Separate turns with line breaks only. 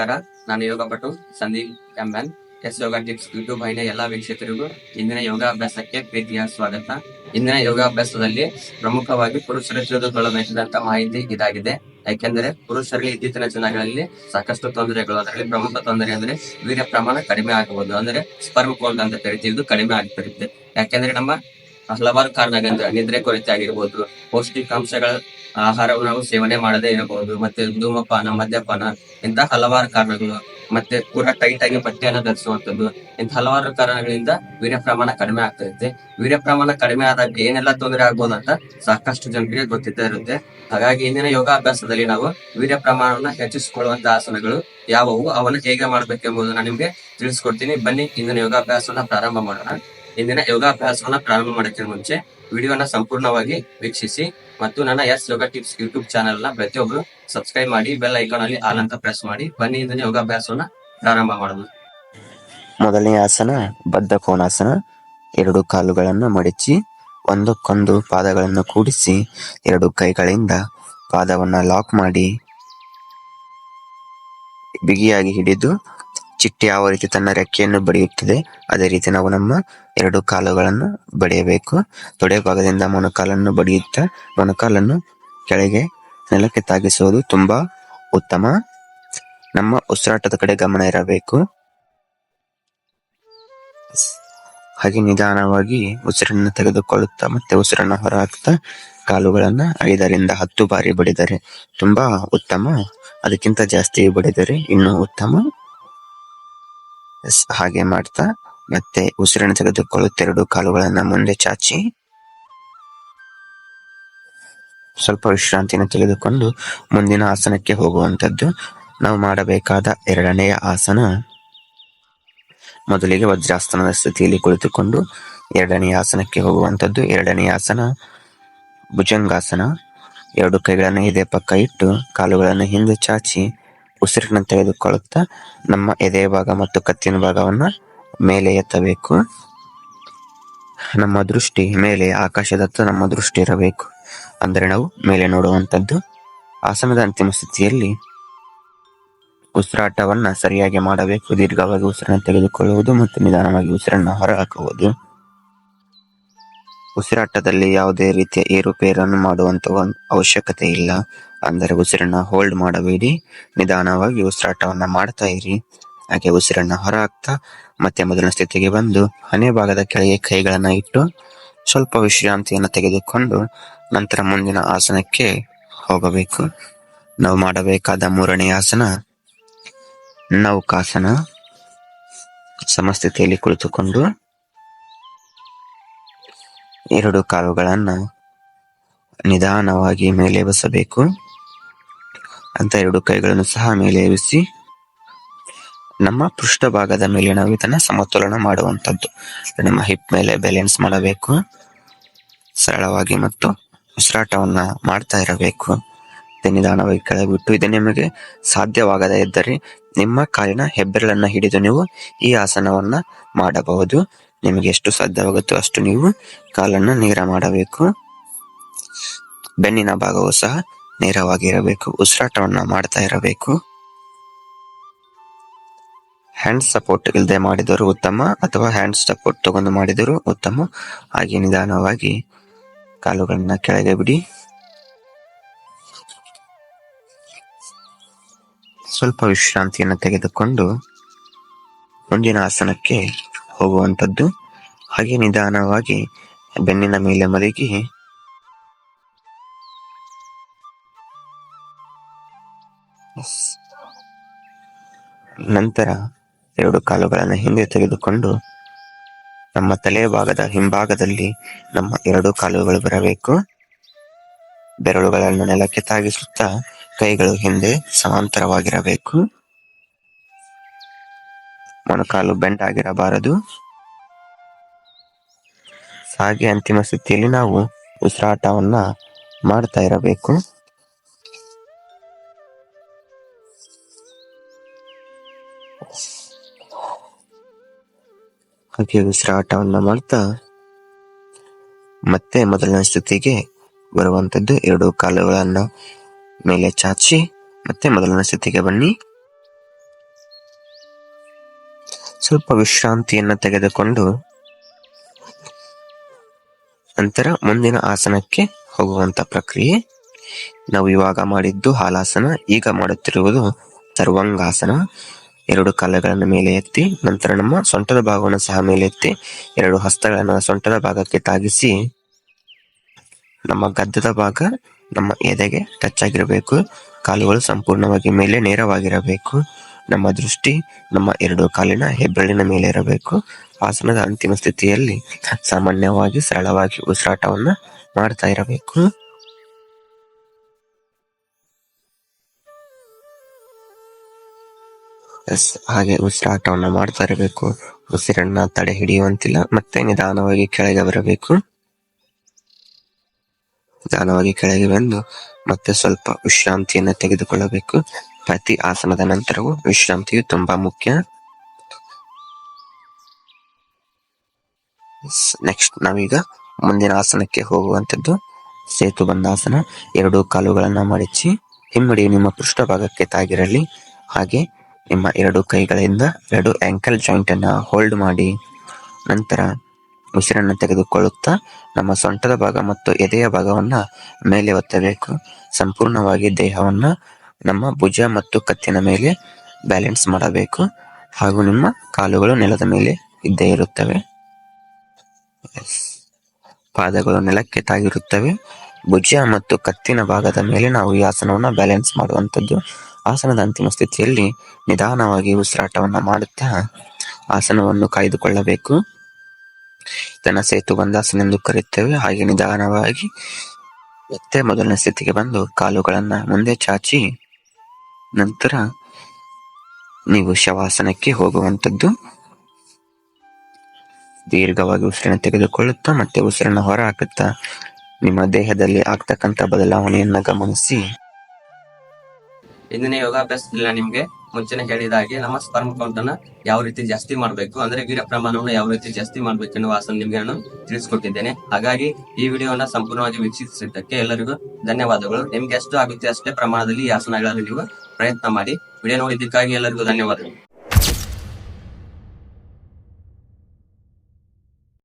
ನಮಸ್ಕಾರ. ನಾನು ಯೋಗ ಪಟು ಸಂದೀಪ್ ಎಂಬನ್. ಎಸ್ ಯೋಗ ಟಿಪ್ಸ್ ಯೂಟ್ಯೂಬ್ ಐನ ಎಲ್ಲಾ ವೀಕ್ಷಕರಿಗೂ ಇಂದಿನ ಯೋಗಾಭ್ಯಾಸಕ್ಕೆ ಪ್ರೀತಿಯ ಸ್ವಾಗತ. ಇಂದಿನ ಯೋಗಾಭ್ಯಾಸದಲ್ಲಿ ಪ್ರಮುಖವಾಗಿ ಪುರುಷರು ತಿಳಿದುಕೊಳ್ಳಬೇಕಾದಂತ ಮಾಹಿತಿ ಇದಾಗಿದೆ. ಯಾಕೆಂದರೆ ಪುರುಷರಲ್ಲಿ ಇತ್ತೀಚಿನ ಜನಗಳಲ್ಲಿ ಸಾಕಷ್ಟು ತೊಂದರೆಗಳು, ಅದರಲ್ಲಿ ಪ್ರಮುಖ ತೊಂದರೆ ಅಂದ್ರೆ ವೀರ್ಯ ಪ್ರಮಾಣ ಕಡಿಮೆ ಆಗಬಹುದು. ಅಂದ್ರೆ ಸ್ಪರ್ಮ್ ಕೋಲ್ಡ್ ಅಂತ ಕರಿತೀವಿ ಕಡಿಮೆ ಆಗ್ತಿರುತ್ತೆ ಯಾಕೆಂದ್ರೆ ನಮ್ಮ ಹಲವಾರು ಕಾರಣಗಳಿಂದ ನಿದ್ರೆ ಕೊರತೆ ಆಗಿರ್ಬೋದು ಪೌಷ್ಟಿಕಾಂಶಗಳ ಆಹಾರವನ್ನು ನಾವು ಸೇವನೆ ಮಾಡದೇ ಇರಬಹುದು. ಮತ್ತೆ ಧೂಮಪಾನ, ಮದ್ಯಪಾನ ಇಂತಹ ಹಲವಾರು ಕಾರಣಗಳು, ಮತ್ತೆ ಕೂಡ ಟೈಟ್ ಆಗಿ ಬಟ್ಟೆಯನ್ನು ಧರಿಸುವಂತದ್ದು ಇಂತಹ ಹಲವಾರು ಕಾರಣಗಳಿಂದ ವೀರ್ಯ ಪ್ರಮಾಣ ಕಡಿಮೆ ಆಗ್ತಾ ಇರುತ್ತೆ. ವೀರ್ಯ ಪ್ರಮಾಣ ಕಡಿಮೆ ಆದಾಗ ಏನೆಲ್ಲ ತೊಂದರೆ ಆಗ್ಬೋದು ಅಂತ ಸಾಕಷ್ಟು ಜನರಿಗೆ ಗೊತ್ತಿದ್ದೇ ಇರುತ್ತೆ. ಹಾಗಾಗಿ ಇಂದಿನ ಯೋಗಾಭ್ಯಾಸದಲ್ಲಿ ನಾವು ವೀರ್ಯ ಪ್ರಮಾಣವನ್ನ ಹೆಚ್ಚಿಸಿಕೊಳ್ಳುವಂತಹ ಆಸನಗಳು ಯಾವುವು, ಅವನ್ನ ಹೇಗೆ ಮಾಡ್ಬೇಕೆಂಬುದನ್ನ ನಿಮ್ಗೆ ತಿಳಿಸ್ಕೊಡ್ತೀನಿ. ಬನ್ನಿ, ಇಂದಿನ ಯೋಗಾಭ್ಯಾಸವನ್ನ ಪ್ರಾರಂಭ ಮಾಡೋಣ. ಇಂದಿನ ಯೋಗಾಭ್ಯಾಸವನ್ನ ಪ್ರಾರಂಭ ಮಾಡೋಕ್ಕಿಂತ ಮುಂಚೆ ವಿಡಿಯೋನ ಸಂಪೂರ್ಣವಾಗಿ ವೀಕ್ಷಿಸಿ ಮತ್ತು ನನ್ನ ಎಸ್ ಯೋಗ ಟಿಪ್ಸ್ ಯೂಟ್ಯೂಬ್ ಚಾನೆಲ್ನ ಪ್ರತಿಯೊಬ್ರು ಸಬ್ಸ್ಕ್ರೈಬ್ ಮಾಡಿ ಬೆಲ್ ಐಕಾನ್ ಅಲ್ಲಿ ಆಲ್ ಅಂತ ಪ್ರೆಸ್ ಮಾಡಿ ಬನ್ನಿ ಇಂದಿನ ಯೋಗಾಭ್ಯಾಸವನ್ನ ಪ್ರಾರಂಭ ಮಾಡೋದು
ಮೊದಲನೇ ಆಸನ, ಬದ್ಧ ಕೋನಾಸನ, ಎರಡು ಕಾಲುಗಳನ್ನು ಮಡಚಿ, ಒಂದಕ್ಕೊಂದು ಪಾದಗಳನ್ನು ಕೂಡಿಸಿ, ಎರಡು ಕೈಗಳಿಂದ ಪಾದವನ್ನು ಲಾಕ್ ಮಾಡಿ, ಬಿಗಿಯಾಗಿ ಹಿಡಿದು ಚಿಟ್ಟೆ ಯಾವ ರೀತಿ ತನ್ನ ರೆಕ್ಕೆಯನ್ನು ಬಡಿಯುತ್ತದೆ, ಅದೇ ರೀತಿ ನಾವು ನಮ್ಮ ಎರಡು ಕಾಲುಗಳನ್ನು ಬಡಿಯಬೇಕು. ತೊಡೆ ಭಾಗದಿಂದ ಮೊಣಕಾಲನ್ನು ಬಡಿಯುತ್ತಾ, ಮೊಣಕಾಲನ್ನು ಕೆಳಗೆ ನೆಲಕ್ಕೆ ತಾಗಿಸುವುದು ತುಂಬಾ ಉತ್ತಮ. ನಮ್ಮ ಉಸಿರಾಟದ ಕಡೆ ಗಮನ ಇರಬೇಕು. ಹಾಗೆ ನಿಧಾನವಾಗಿ ಉಸಿರನ್ನು ತೆಗೆದುಕೊಳ್ಳುತ್ತಾ ಮತ್ತೆ ಉಸಿರನ್ನು ಹೊರಹಾಕ್ತಾ ಕಾಲುಗಳನ್ನು ಐದರಿಂದ ಹತ್ತು ಬಾರಿ ಬಡಿದರೆ ತುಂಬಾ ಉತ್ತಮ. ಅದಕ್ಕಿಂತ ಜಾಸ್ತಿ ಬಡಿದರೆ ಇನ್ನೂ ಉತ್ತಮ. ಹಾಗೆ ಮಾಡ್ತಾ, ಮತ್ತೆ ಉಸಿರನ್ನು ತೆಗೆದುಕೊಳ್ಳುತ್ತೆ ಎರಡು ಕಾಲುಗಳನ್ನ ಮುಂದೆ ಚಾಚಿ. ಸ್ವಲ್ಪ ವಿಶ್ರಾಂತಿಯನ್ನು ತೆಗೆದುಕೊಂಡು ಮುಂದಿನ ಆಸನಕ್ಕೆ ಹೋಗುವಂತದ್ದು ನಾವು ಮಾಡಬೇಕಾದ ಎರಡನೆಯ ಆಸನ, ಮೊದಲಿಗೆ ವಜ್ರಾಸನದ ಸ್ಥಿತಿಯಲ್ಲಿ ಕುಳಿತುಕೊಂಡು ಎರಡನೆಯ ಆಸನಕ್ಕೆ ಹೋಗುವಂಥದ್ದು. ಎರಡನೆಯ ಆಸನ, ಭುಜಂಗಾಸನ. ಎರಡು ಕೈಗಳನ್ನು ಎದೆ ಪಕ್ಕ ಇಟ್ಟು ಕಾಲುಗಳನ್ನು ಹಿಂದೆ ಚಾಚಿ. ಉಸಿರನ್ನು ತೆಗೆದುಕೊಳ್ಳುತ್ತಾ ನಮ್ಮ ಎದೆ ಭಾಗ ಮತ್ತು ಕತ್ತಿನ ಭಾಗವನ್ನು ಮೇಲೆ ಎತ್ತಬೇಕು. ನಮ್ಮ ದೃಷ್ಟಿ ಮೇಲೆ, ಆಕಾಶದತ್ತ ನಮ್ಮ ದೃಷ್ಟಿ ಇರಬೇಕು. ಅಂದರೆ ನಾವು ಮೇಲೆ ನೋಡುವಂಥದ್ದು. ಆಸನದ ಅಂತಿಮ ಸ್ಥಿತಿಯಲ್ಲಿ ಉಸಿರಾಟವನ್ನು ಸರಿಯಾಗಿ ಮಾಡಬೇಕು. ದೀರ್ಘವಾಗಿ ಉಸಿರನ್ನು ತೆಗೆದುಕೊಳ್ಳುವುದು ಮತ್ತು ನಿಧಾನವಾಗಿ ಉಸಿರನ್ನು ಹೊರಹಾಕುವುದು. ಉಸಿರಾಟದಲ್ಲಿ ಯಾವುದೇ ರೀತಿಯ ಏರುಪೇರನ್ನು ಮಾಡುವಂತ ಅವಶ್ಯಕತೆ ಇಲ್ಲ. ಅಂದರೆ ಉಸಿರನ್ನ ಹೋಲ್ಡ್ ಮಾಡಬೇಡಿ. ನಿಧಾನವಾಗಿ ಉಸಿರಾಟವನ್ನ ಮಾಡ್ತಾ ಇರಿ. ಹಾಗೆ ಉಸಿರನ್ನ ಹೊರಹಾಕ್ತಾ ಮತ್ತೆ ಮೊದಲ ಸ್ಥಿತಿಗೆ ಬಂದು ಹಣೆ ಭಾಗದ ಕೆಳಗೆ ಕೈಗಳನ್ನ ಇಟ್ಟು ಸ್ವಲ್ಪ ವಿಶ್ರಾಂತಿಯನ್ನು ತೆಗೆದುಕೊಂಡು ನಂತರ ಮುಂದಿನ ಆಸನಕ್ಕೆ ಹೋಗಬೇಕು. ನಾವು ಮಾಡಬೇಕಾದ ಮೂರನೇ ಆಸನ ನೌಕಾಸನ. ಸಮಸ್ಥಿತಿಯಲ್ಲಿ ಕುಳಿತುಕೊಂಡು ಎರಡು ಕಾಲುಗಳನ್ನ ನಿಧಾನವಾಗಿ ಮೇಲೆ ಎಬಸಬೇಕು ಅಂತ ಎರಡು ಕೈಗಳನ್ನು ಸಹ ಮೇಲೆ ಎಬಿಸಿ ನಮ್ಮ ಪೃಷ್ಠಭಾಗದ ಮೇಲೆ ನಾವು ಇದನ್ನ ಸಮತೋಲನ ಮಾಡುವಂತದ್ದು ನಮ್ಮ ಹಿಪ್ ಮೇಲೆ ಬ್ಯಾಲೆನ್ಸ್ ಮಾಡಬೇಕು. ಸರಳವಾಗಿ ಮತ್ತು ಉಸಿರಾಟವನ್ನ ಮಾಡ್ತಾ ಇರಬೇಕು. ನಿಧಾನವಾಗಿ ಕೆಳಗಿಟ್ಟು, ಇದು ನಿಮಗೆ ಸಾಧ್ಯವಾಗದ ಇದ್ದರೆ ನಿಮ್ಮ ಕಾಲಿನ ಹೆಬ್ಬೆರಳನ್ನ ಹಿಡಿದು ನೀವು ಈ ಆಸನವನ್ನ ಮಾಡಬಹುದು. ನಿಮಗೆ ಎಷ್ಟು ಸಾಧ್ಯವಾಗುತ್ತೋ ಅಷ್ಟು ನೀವು ಕಾಲನ್ನು ನೇರ ಮಾಡಬೇಕು. ಬೆನ್ನಿನ ಭಾಗವು ಸಹ ನೇರವಾಗಿರಬೇಕು. ಉಸಿರಾಟವನ್ನು ಮಾಡ್ತಾ ಇರಬೇಕು. ಹ್ಯಾಂಡ್ ಸಪೋರ್ಟ್ ಇಲ್ಲದೆ ಮಾಡಿದರೂ ಉತ್ತಮ ಅಥವಾ ಹ್ಯಾಂಡ್ ಸಪೋರ್ಟ್ ತಗೊಂಡು ಮಾಡಿದರೂ ಉತ್ತಮ. ಹಾಗೆ ನಿಧಾನವಾಗಿ ಕಾಲುಗಳನ್ನ ಕೆಳಗೆ ಬಿಡಿ. ಸ್ವಲ್ಪ ವಿಶ್ರಾಂತಿಯನ್ನು ತೆಗೆದುಕೊಂಡು ಮುಂದಿನ ಆಸನಕ್ಕೆ ಹೋಗುವಂಥದ್ದು. ಹಾಗೆ ನಿಧಾನವಾಗಿ ಬೆನ್ನಿನ ಮೇಲೆ ಮಲಗಿ. ನಂತರ ಎರಡು ಕಾಲುಗಳನ್ನು ಹಿಂದೆ ತೆಗೆದುಕೊಂಡು ನಮ್ಮ ತಲೆ ಭಾಗದ ಹಿಂಭಾಗದಲ್ಲಿ ನಮ್ಮ ಎರಡು ಕಾಲುಗಳು ಬರಬೇಕು. ಬೆರಳುಗಳನ್ನು ನೆಲಕ್ಕೆ ತಾಗಿಸುತ್ತಾ ಕೈಗಳು ಹಿಂದೆ ಸಮಾಂತರವಾಗಿರಬೇಕು. ಮೊಣಕಾಲು ಬೆಂಡ್ ಆಗಿರಬಾರದು. ಹಾಗೆ ಅಂತಿಮ ಸ್ಥಿತಿಯಲ್ಲಿ ನಾವು ಉಸಿರಾಟವನ್ನ ಮಾಡ್ತಾ ಇರಬೇಕು. ಹಾಗೆ ಉಸಿರಾಟವನ್ನ ಮಾಡ್ತಾ ಮತ್ತೆ ಮೊದಲನೇ ಸ್ಥಿತಿಗೆ ಬರುವಂತದ್ದು ಎರಡು ಕಾಲುಗಳನ್ನು ಮೇಲೆ ಚಾಚಿ ಮತ್ತೆ ಮೊದಲನೇ ಸ್ಥಿತಿಗೆ ಬನ್ನಿ. ಸ್ವಲ್ಪ ವಿಶ್ರಾಂತಿಯನ್ನು ತೆಗೆದುಕೊಂಡು ನಂತರ ಮುಂದಿನ ಆಸನಕ್ಕೆ ಹೋಗುವಂತ ಪ್ರಕ್ರಿಯೆ. ನಾವು ಇವಾಗ ಮಾಡಿದ್ದು ಹಾಲಾಸನ, ಈಗ ಮಾಡುತ್ತಿರುವುದು ಸರ್ವಾಂಗಾಸನ ಎರಡು ಕಾಲುಗಳನ್ನು ಮೇಲೆ ಎತ್ತಿ, ನಂತರ ನಮ್ಮ ಸೊಂಟದ ಭಾಗವನ್ನು ಸಹ ಮೇಲೆ ಎತ್ತಿ, ಎರಡು ಹಸ್ತಗಳನ್ನು ಸೊಂಟದ ಭಾಗಕ್ಕೆ ತಾಗಿಸಿ, ನಮ್ಮ ಗದ್ದದ ಭಾಗ ನಮ್ಮ ಎದೆಗೆ ಟಚ್ ಆಗಿರಬೇಕು ಕಾಲುಗಳು ಸಂಪೂರ್ಣವಾಗಿ ಮೇಲೆ ನೇರವಾಗಿರಬೇಕು. ನಮ್ಮ ದೃಷ್ಟಿ, ನಮ್ಮ ಎರಡು ಕಾಲಿನ ಹೆಬ್ಬೆರಳಿನ ಮೇಲೆ ಇರಬೇಕು. ಆಸನದ ಅಂತಿಮ ಸ್ಥಿತಿಯಲ್ಲಿ ಸಾಮಾನ್ಯವಾಗಿ ಸರಳವಾಗಿ ಉಸಿರಾಟವನ್ನ ಮಾಡ್ತಾ ಇರಬೇಕು. ಎಸ್, ಹಾಗೆ ಉಸಿರಾಟವನ್ನ ಮಾಡ್ತಾ ಇರಬೇಕು. ಉಸಿರನ್ನ ತಡೆ ಹಿಡಿಯುವಂತಿಲ್ಲ, ಮತ್ತೆ ನಿಧಾನವಾಗಿ ಕೆಳಗೆ ಬರಬೇಕು. ನಿಧಾನವಾಗಿ ಕೆಳಗೆ ಬಂದು ಮತ್ತೆ ಸ್ವಲ್ಪ ವಿಶ್ರಾಂತಿಯನ್ನು ತೆಗೆದುಕೊಳ್ಳಬೇಕು. ಪ್ರತಿ ಆಸನದ ನಂತರವೂ ವಿಶ್ರಾಂತಿಯು ತುಂಬಾ ಮುಖ್ಯ. ನೆಕ್ಸ್ಟ್ ನಾವೀಗ ಮುಂದಿನ ಆಸನಕ್ಕೆ ಹೋಗುವಂತದ್ದು ಸೇತು ಬಂದಾಸನ ಎರಡು ಕಾಲುಗಳನ್ನ ಮಡಚಿ ಹಿಮ್ಮಡಿ ನಿಮ್ಮ ಪೃಷ್ಠಭಾಗಕ್ಕೆ ತಾಗಿರಲಿ. ಹಾಗೆ ನಿಮ್ಮ ಎರಡು ಕೈಗಳಿಂದ ಎರಡು ಆಂಕಲ್ ಜಾಯಿಂಟ್ ಅನ್ನ ಹೋಲ್ಡ್ ಮಾಡಿ. ನಂತರ ಉಸಿರನ್ನು ತೆಗೆದುಕೊಳ್ಳುತ್ತಾ ನಮ್ಮ ಸೊಂಟದ ಭಾಗ ಮತ್ತು ಎದೆಯ ಭಾಗವನ್ನ ಮೇಲೆ ಒತ್ತಬೇಕು. ಸಂಪೂರ್ಣವಾಗಿ ದೇಹವನ್ನ ನಮ್ಮ ಭುಜ ಮತ್ತು ಕತ್ತಿನ ಮೇಲೆ ಬ್ಯಾಲೆನ್ಸ್ ಮಾಡಬೇಕು. ಹಾಗೂ ನಿಮ್ಮ ಕಾಲುಗಳು ನೆಲದ ಮೇಲೆ ಇದ್ದೇ ಇರುತ್ತವೆ. ಪಾದಗಳು ನೆಲಕ್ಕೆ ತಾಗಿರುತ್ತವೆ. ಭುಜ ಮತ್ತು ಕತ್ತಿನ ಭಾಗದ ಮೇಲೆ ನಾವು ಈ ಆಸನವನ್ನು ಬ್ಯಾಲೆನ್ಸ್ ಮಾಡುವಂಥದ್ದು. ಆಸನದ ಅಂತಿಮ ಸ್ಥಿತಿಯಲ್ಲಿ ನಿಧಾನವಾಗಿ ಉಸಿರಾಟವನ್ನು ಮಾಡುತ್ತಾ ಆಸನವನ್ನು ಕಾಯ್ದುಕೊಳ್ಳಬೇಕು. ಇದನ್ನ ಸೇತು ಬಂದಾಸನ ಎಂದು ಕರೆಯುತ್ತೇವೆ. ಹಾಗೆ ನಿಧಾನವಾಗಿ ಮತ್ತೆ ಮೊದಲನೇ ಸ್ಥಿತಿಗೆ ಬಂದು ಕಾಲುಗಳನ್ನು ಮುಂದೆ ಚಾಚಿ ನಂತರ ನೀವು ಶವಾಸನಕ್ಕೆ ಹೋಗುವಂಥದ್ದು. ದೀರ್ಘವಾಗಿ ಉಸಿರನ್ನು ತೆಗೆದುಕೊಳ್ಳುತ್ತಾ ಮತ್ತೆ ಉಸಿರನ್ನು ಹೊರ ಹಾಕುತ್ತಾ ನಿಮ್ಮ ದೇಹದಲ್ಲಿ ಆಗ್ತಕ್ಕಂಥ ಬದಲಾವಣೆಯನ್ನ ಗಮನಿಸಿ.
ಇಂದಿನ ಯೋಗಾಭ್ಯಾಸದಲ್ಲಿ ನಾನು ನಿಮ್ಗೆ ಮುಂಚೆನೆ ಹೇಳಿದ ಹಾಗೆ ನಮ್ಮ ಸ್ಪರ್ಮ ಕೌಂಟ್ ಅನ್ನ ಯಾವ ರೀತಿ ಜಾಸ್ತಿ ಮಾಡಬೇಕು, ಅಂದ್ರೆ ಗಿಡ ಪ್ರಮಾಣವನ್ನು ಯಾವ ರೀತಿ ಜಾಸ್ತಿ ಮಾಡ್ಬೇಕು ಎನ್ನುವ ಆಸನ ನಿಮ್ಗೆ ನಾನು ತಿಳಿಸ್ಕೊಟ್ಟಿದ್ದೇನೆ. ಹಾಗಾಗಿ ಈ ವಿಡಿಯೋನ ಸಂಪೂರ್ಣವಾಗಿ ವೀಕ್ಷಿಸಿದ್ದಕ್ಕೆ ಎಲ್ಲರಿಗೂ ಧನ್ಯವಾದಗಳು. ನಿಮ್ಗೆ ಎಷ್ಟು ಆಗುತ್ತೆ ಅಷ್ಟೇ ಪ್ರಮಾಣದಲ್ಲಿ ಈ ಆಸನಗಳನ್ನು ನೀವು ಪ್ರಯತ್ನ ಮಾಡಿ. ವಿಡಿಯೋ ನೋಡಿದ್ದಕ್ಕಾಗಿ ಎಲ್ಲರಿಗೂ ಧನ್ಯವಾದಗಳು.